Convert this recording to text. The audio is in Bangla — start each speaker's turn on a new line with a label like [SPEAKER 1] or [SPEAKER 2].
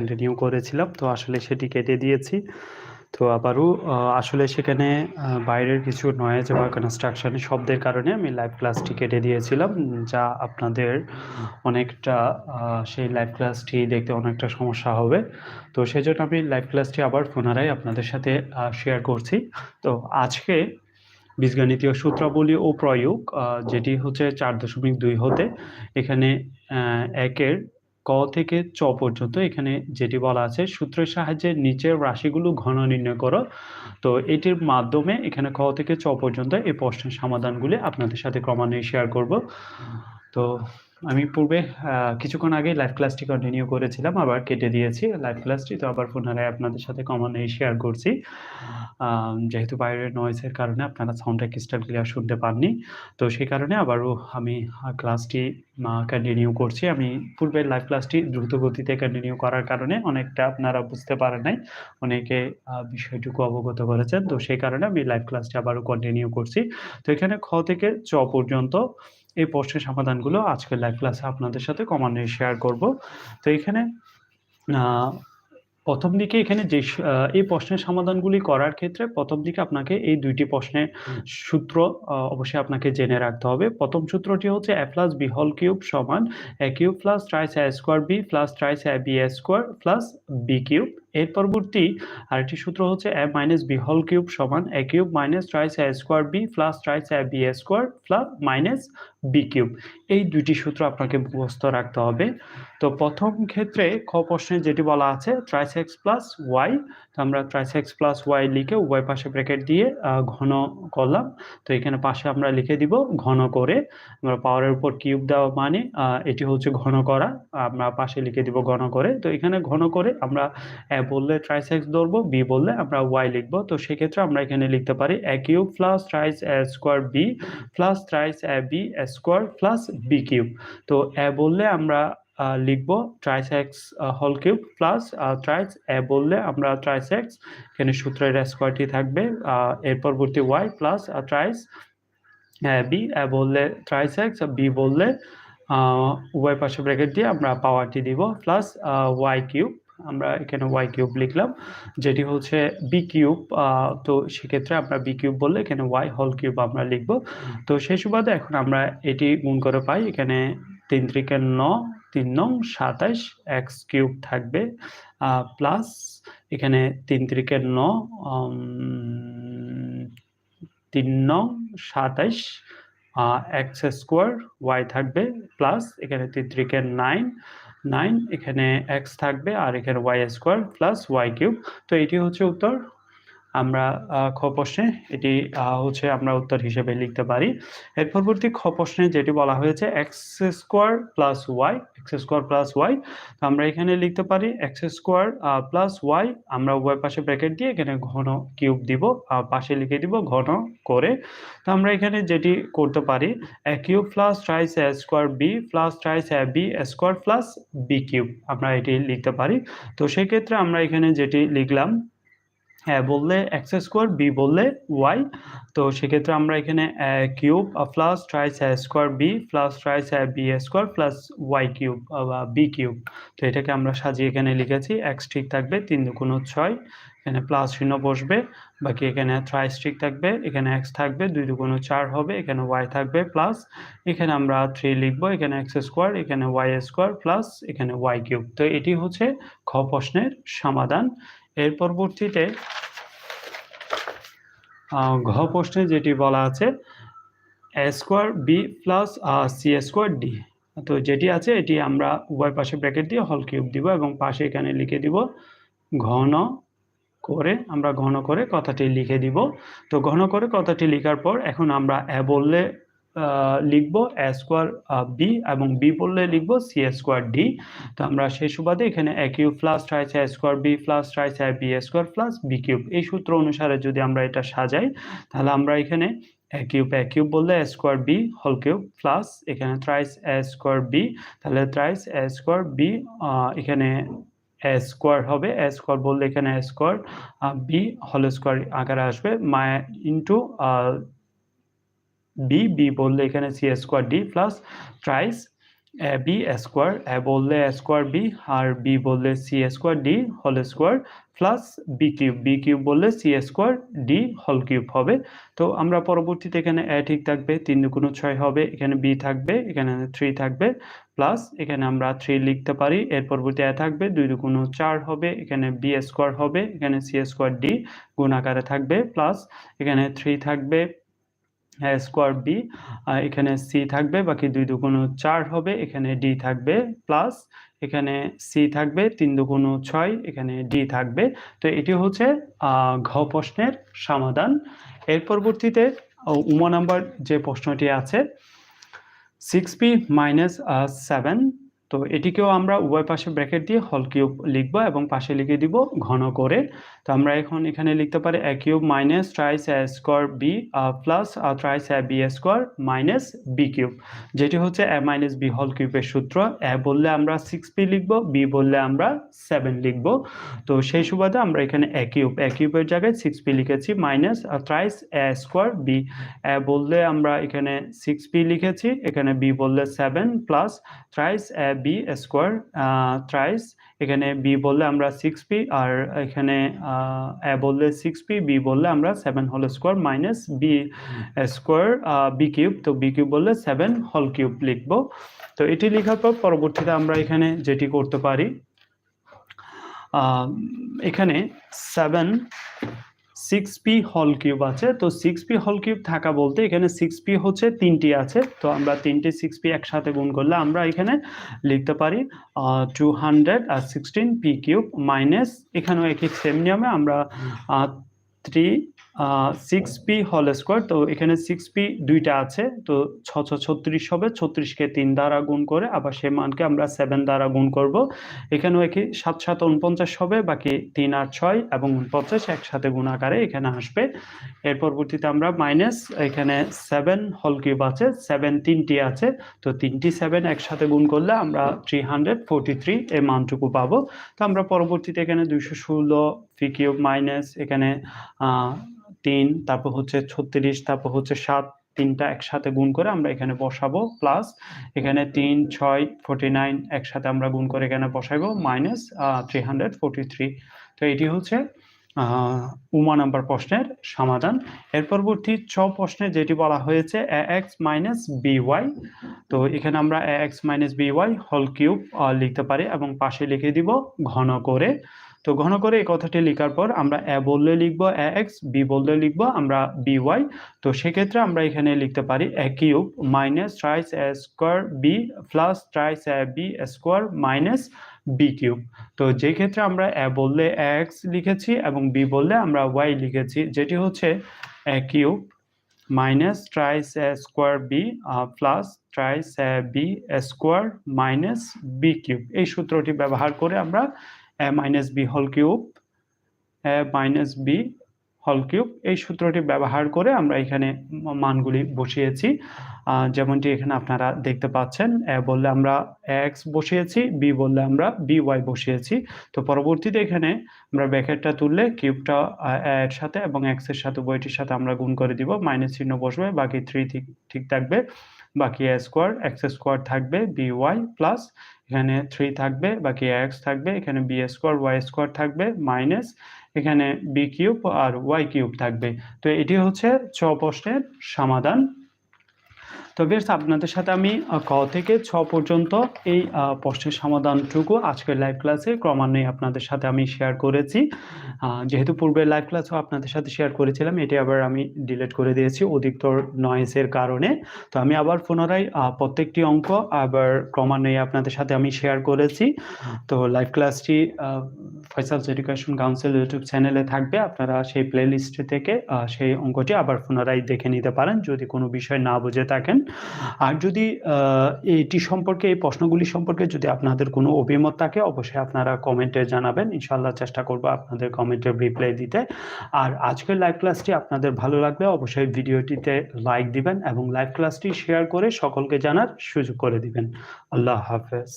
[SPEAKER 1] কন্টিনিউ করেছিলাম, তো আসলে সেটি কেটে দিয়েছি। তো আবারও আসলে সেখানে বাইরের কিছু নয়েজ বা কনস্ট্রাকশনের শব্দের কারণে আমি লাইভ ক্লাসটি কেটে দিয়েছিলাম, যা আপনাদের অনেকটা সেই লাইভ ক্লাসটি দেখতে অনেকটা সমস্যা হবে। তো সেই জন্য আমি লাইভ ক্লাসটি আবার পুনরায় আপনাদের সাথে শেয়ার করছি। তো আজকে বীজগণিতীয় সূত্রাবলী ও প্রয়োগ যেটি হচ্ছে চার দশমিক দুই হতে, এখানে একের ক থেকে চ পর্যন্ত এখানে যেটি বলা আছে, সূত্রের সাহায্যে নিচের রাশিগুলো ঘন নির্ণয় করো। তো এটির মাধ্যমে এখানে ক থেকে চ পর্যন্ত এই প্রশ্নের সমাধানগুলি আপনাদের সাথে ক্রমান্বয়ে শেয়ার করব। তো আমি পূর্বে কিছুক্ষণ আগে লাইভ ক্লাসটি কন্টিনিউ করেছিলাম, আবার কেটে দিয়েছি লাইভ ক্লাসটি তো আবার পুনরায় আপনাদের সাথে ক্রমান্বয়ে শেয়ার করছি। যেহেতু বাইরের নয়েজের কারণে আপনারা সাউন্ডটা ক্রিস্টাল ক্লিয়ার শুনতে পাননি, তো সেই কারণে আবারও আমি ক্লাসটি কন্টিনিউ করছি। আমি পূর্বের লাইভ ক্লাসটি দ্রুত গতিতে কন্টিনিউ করার কারণে অনেকটা আপনারা বুঝতে পারেন নাই, অনেকে বিষয়টুকু অবগত করেছেন। তো সেই কারণে আমি লাইভ ক্লাসটি আবারও কন্টিনিউ করছি। তো এখানে খ থেকে চ পর্যন্ত এই প্রশ্নের সমাধানগুলো আজকের লাইভ ক্লাসে আপনাদের সাথে কমান্ডে শেয়ার করব। তো এখানে প্রথম দিকে এখানে যে এই প্রশ্নের সমাধানগুলি করার ক্ষেত্রে প্রথম দিকে আপনাকে এই দুইটি প্রশ্নের সূত্র অবশ্যই আপনাকে জেনে রাখতে হবে। প্রথম সূত্রটি হচ্ছে এ প্লাস বি হল কিউব সমান A cube plus thrice A square B plus thrice A B square plus B cube এর পরবর্তী আরেকটি সূত্র হচ্ছে এ মাইনাস বি হল কিউব সমান A cube minus thrice A square B plus thrice A B square plus minus B cube. এই দুইটি সূত্র আপনাকে মুখস্থ রাখতে হবে। তো প্রথম ক্ষেত্রে খ প্রশ্নে যেটি বলা আছে, ট্রাইস এক্স প্লাস ওয়াই, তো আমরা ট্রাইস এক্স প্লাস ওয়াই লিখে উভয় পাশে ব্র্যাকেট দিয়ে ঘন করলাম। তো এখানে পাশে আমরা লিখে দিব ঘন করে। আমরা পাওয়ারের উপর কিউব দেওয়া মানে এটি হচ্ছে ঘন করা। আমরা পাশে লিখে দিব ঘন করে। তো এখানে ঘন করে আমরা বললে ট্রাইস এক্স ধরবো বি বললে আমরা ওয়াই লিখব। তো সেক্ষেত্রে আমরা এখানে লিখতে পারি A cube plus thrice A square B plus thrice A B square plus B cube তো এ বললে আমরা লিখব ট্রাইস এক্স হল কিউব প্লাস ট্রাইস এ বললে আমরা ট্রাইস এক্স এখানে সূত্রের স্কোয়ারটি থাকবে এর পরবর্তী Y plus thrice B A বললে ট্রাইস এক্স বি বললে উভয় পাশে ব্র্যাকেট দিয়ে আমরা পাওয়ারটি দিব প্লাস ওয়াই কিউব আমরা এখানে ওয়াই কিউব লিখলাম যেটি হচ্ছে বি কিউব তো সেক্ষেত্রে আমরা বি কিউব বললে এখানে ওয়াই হল কিউব আমরা লিখব। তো সেই সুবাদে এখন আমরা এটি গুণ করে পাই এখানে তিন ত্রিকে ন তিন নং সাতাইশ এক্স কিউব থাকবে প্লাস এখানে তিন ত্রিকে ন তিন নং সাতাইশ এক্স স্কোয়ার ওয়াই থাকবে প্লাস এখানে তিন ত্রিকে নাইন নাইন, এখানে এক্স থাকবে আর এখানে Y square plus Y cube তো এটি হচ্ছে উত্তর। আমরা খ প্রশ্নে এটি হচ্ছে আমরা উত্তর হিসেবে লিখতে পারি। এর পরবর্তী খ প্রশ্নে যেটি বলা হয়েছে X square plus Y X square plus Y তো আমরা এখানে লিখতে পারি এক্স স্কোয়ার প্লাস ওয়াই আমরা উভয় পাশে ব্র্যাকেট দিয়ে এখানে ঘন কিউব দিব পাশে লিখে দিব ঘন করে। তো আমরা এখানে যেটি করতে পারি A cube plus thrice A square B plus thrice A B square plus B cube আমরা এটি লিখতে পারি। তো সেক্ষেত্রে আমরা এখানে যেটি লিখলাম হ্যাঁ বললে এক্স স্কোয়ার বি বললে ওয়াই তো সেক্ষেত্রে আমরা এখানে cube plus thrice square B plus thrice B square plus Y cube বা বি কিউব তো এটাকে আমরা সাজিয়ে এখানে লিখেছি এক্স ঠিক থাকবে তিন দুগুণ ছয়। এখানে প্লাস শূন্য বসবে, বাকি এখানে থ্রাইস ঠিক থাকবে, এখানে এক্স থাকবে, দুই দুগুণ চার হবে, এখানে ওয়াই থাকবে প্লাস এখানে আমরা থ্রি লিখব, এখানে এক্স স্কোয়ার এখানে ওয়াই স্কোয়ার প্লাস এখানে ওয়াই কিউব তো এটি হচ্ছে খ প্রশ্নের সমাধান। এর পরবর্তীতে ঘ প্রশ্নে যেটি বলা আছে A square B plus C square D তো যেটি আছে, এটি আমরা উভয় পাশে ব্র্যাকেট দিয়ে হল কিউব দিব এবং পাশে এখানে লিখে দিব ঘন করে, আমরা ঘন করে কথাটি লিখে দিব। তো ঘন করে কথাটি লেখার পর এখন আমরা এ বললে লিখব এ স্কোয়ার বি এবং বি বললে লিখব সি স্কোয়ার ডি তো আমরা সেই সুবাদে এখানে A cube plus thrice A square B plus thrice A B square plus B cube এই সূত্র অনুসারে যদি আমরা এটা সাজাই, তাহলে আমরা এখানে এ কিউব এ কিউব বললে A square B whole cube plus এখানে থ্রাইস এ স্কোয়ার বি তাহলে থ্রাইস এ স্কোয়ার বি এখানে এ স্কোয়ার হবে। এ স্কোয়ার বললে এখানে A square B whole square আকারে আসবে। মায় ইন্টু বি বি বললে এখানে C square D plus thrice A B square A বললে স্কোয়ার বি আর বি বললে C square D whole square plus B cube B cube বললে C square D whole cube হবে। তো আমরা পরবর্তীতে এখানে এ ঠিক থাকবে, তিন দুগুণ ছয় হবে, এখানে বি থাকবে, এখানে থ্রি থাকবে প্লাস এখানে আমরা থ্রি লিখতে পারি, এর পরবর্তী এ থাকবে, দুই দুগুণ চার হবে, এখানে বি স্কোয়ার হবে, এখানে সি স্কোয়ার ডি গুণ আকারে থাকবে প্লাস এখানে থ্রি থাকবে স্কোয়ার বি এখানে সি থাকবে, বাকি দুই দুগুণ চার হবে, এখানে ডি থাকবে প্লাস এখানে সি থাকবে তিন দুগুণ ছয়, এখানে ডি থাকবে। তো এটি হচ্ছে ঘ প্রশ্নের সমাধান। এর পরবর্তীতে উমা নাম্বার যে প্রশ্নটি আছে সিক্স পি মাইনাস সেভেন তো এটিকেও আমরা উভয় পাশে ব্র্যাকেট দিয়ে হল কিউব লিখব এবং পাশে লিখে দিব ঘন করে। তো আমরা এখন এখানে লিখতে পারি A cube minus thrice A square B plus thrice A B square minus B cube যেটি হচ্ছে এ মাইনাস বি হল কিউবের সূত্র। এ বললে আমরা সিক্স পি লিখব বি বললে আমরা সেভেন লিখব। তো সেই সুবাদে আমরা এখানে এ কিউব এ কিউবের জায়গায় সিক্স পি লিখেছি minus thrice A square B A বললে আমরা এখানে সিক্স পি লিখেছি, এখানে বি বললে seven plus thrice A B square thrice এখানে বি বললে আমরা সিক্স পি আর এখানে এ বললে সিক্স পি বি বললে আমরা seven whole square minus B square B cube তো বি কিউব বললে সেভেন হোল কিউব লিখব। তো এটি লেখার পর পরবর্তীতে আমরা এখানে যেটি করতে পারি এখানে সেভেন সিক্স পি হল কিউব আছে। তো সিক্স পি হল কিউব থাকা বলতে এখানে সিক্স পি হচ্ছে তিনটি আছে। তো আমরা তিনটি সিক্স পি একসাথে গুণ করলে আমরা এখানে লিখতে পারি টু হান্ড্রেড আর সিক্সটিন পি কিউব মাইনাস এখানেও একই সেম নিয়মে আমরা থ্রি সিক্স পি হল স্কোয়ার তো এখানে সিক্স পি দুইটা আছে, তো ছ ছ ছত্রিশ হবে, ছত্রিশকে তিন দ্বারা গুণ করে, আবার সে মানকে আমরা সেভেন দ্বারা গুণ করব। এখানেও একই সাত সাত উনপঞ্চাশ হবে, বাকি তিন আর ছয় এবং উনপঞ্চাশ একসাথে গুণ আকারে এখানে আসবে। এর পরবর্তীতে আমরা মাইনাস এখানে সেভেন হল কিউব আছে সেভেন তিনটি আছে, তো তিনটি সেভেন একসাথে গুণ করলে আমরা থ্রি হান্ড্রেড ফোরটি থ্রি এই মানটুকু পাবো। তো আমরা পরবর্তীতে এখানে দুইশো ষোলো ফি কিউব মাইনাস এখানে তিন, তারপর হচ্ছে ছত্রিশ, তারপর হচ্ছে সাত, তিনটা একসাথে গুণ করে আমরা এখানে বসাবো প্লাস এখানে তিন, ছয় ফোরটি নাইন একসাথে আমরা গুণ করে এখানে বসাইবো minus three hundred forty three তো এটি হচ্ছে উমা নাম্বার প্রশ্নের সমাধান। এর পরবর্তী ছ প্রশ্নে যেটি বলা হয়েছে A X minus B Y তো এখানে আমরা A X minus B Y whole cube লিখতে পারি এবং পাশে লিখে দিব ঘন করে। তো ঘন করে এই কথাটি লেখার পর আমরা এ বললে লিখব এ এক্স, বি বললে লিখব আমরা বি ওয়াই। তো সেক্ষেত্রে আমরা এখানে লিখতে পারি A cube minus thrice A square B plus thrice A B square minus B cube. তো যে ক্ষেত্রে আমরা এ বললে এক্স লিখেছি এবং বি বললে আমরা ওয়াই লিখেছি, যেটি হচ্ছে a cube minus thrice a square b plus thrice a b square minus b cube. এই সূত্রটি ব্যবহার করে আমরা a minus b whole cube a minus b whole cube এই সূত্রটি ব্যবহার করে আমরা এখানে মানগুলি বসিয়েছি। যেমনটি এখানে আপনারা দেখতে পাচ্ছেন এ বললে আমরা এক্স বসিয়েছি বি বললে আমরা বি ওয়াই বসিয়েছি। তো পরবর্তীতে এখানে আমরা ব্র্যাকেটটা তুললে কিউবটা এর সাথে এবং এক্সের সাথে বইটির সাথে আমরা গুণ করে দিব। মাইনাস চিহ্ন বসবে, বাকি থ্রি ঠিক থাকবে। বাকি এ স্কোয়ার এক্স স্কোয়ার থাকবে বি প্লাস এখানে থ্রি থাকবে, বাকি এক্স থাকবে, এখানে বি স্কোয়ার ওয়াই স্কোয়ার থাকবে মাইনাস এখানে বি কিউব আর ওয়াই কিউব থাকবে। তো এটি হচ্ছে ছ প্রশ্নের সমাধান। তো বেশ আপনাদের সাথে আমি ক থেকে ছ পর্যন্ত এই প্রশ্নের সমাধানটুকু আজকের লাইভ ক্লাসে ক্রমান্বয়ে আপনাদের সাথে আমি শেয়ার করেছি। যেহেতু পূর্বের লাইভ ক্লাসও আপনাদের সাথে শেয়ার করেছিলাম, এটি আবার আমি ডিলিট করে দিয়েছি অধিকতর নয়েসের কারণে। তো আমি আবার পুনরায় প্রত্যেকটি অঙ্ক আবার ক্রমান্বয়ে আপনাদের সাথে আমি শেয়ার করেছি। তো লাইভ ক্লাসটি ফয়সালস এডুকেশন কাউন্সিল ইউটিউব চ্যানেলে থাকবে। আপনারা সেই প্লে লিস্টে থেকে সেই অঙ্কটি আবার পুনরায় দেখে নিতে পারেন। যদি কোনো বিষয় না বুঝে থাকেন আর যদি এটি সম্পর্কে, এই প্রশ্নগুলি সম্পর্কে যদি আপনাদের কোনো অভিমত থাকে, অবশ্যই আপনারা কমেন্টে জানাবেন। ইনশাল্লাহ চেষ্টা করব আপনাদের কমেন্টের রিপ্লাই দিতে। আর আজকের লাইভ ক্লাসটি আপনাদের ভালো লাগলে অবশ্যই ভিডিওটিতে লাইক দিবেন এবং লাইভ ক্লাসটি শেয়ার করে সকলকে জানার সুযোগ করে দিবেন। আল্লাহ হাফেজ।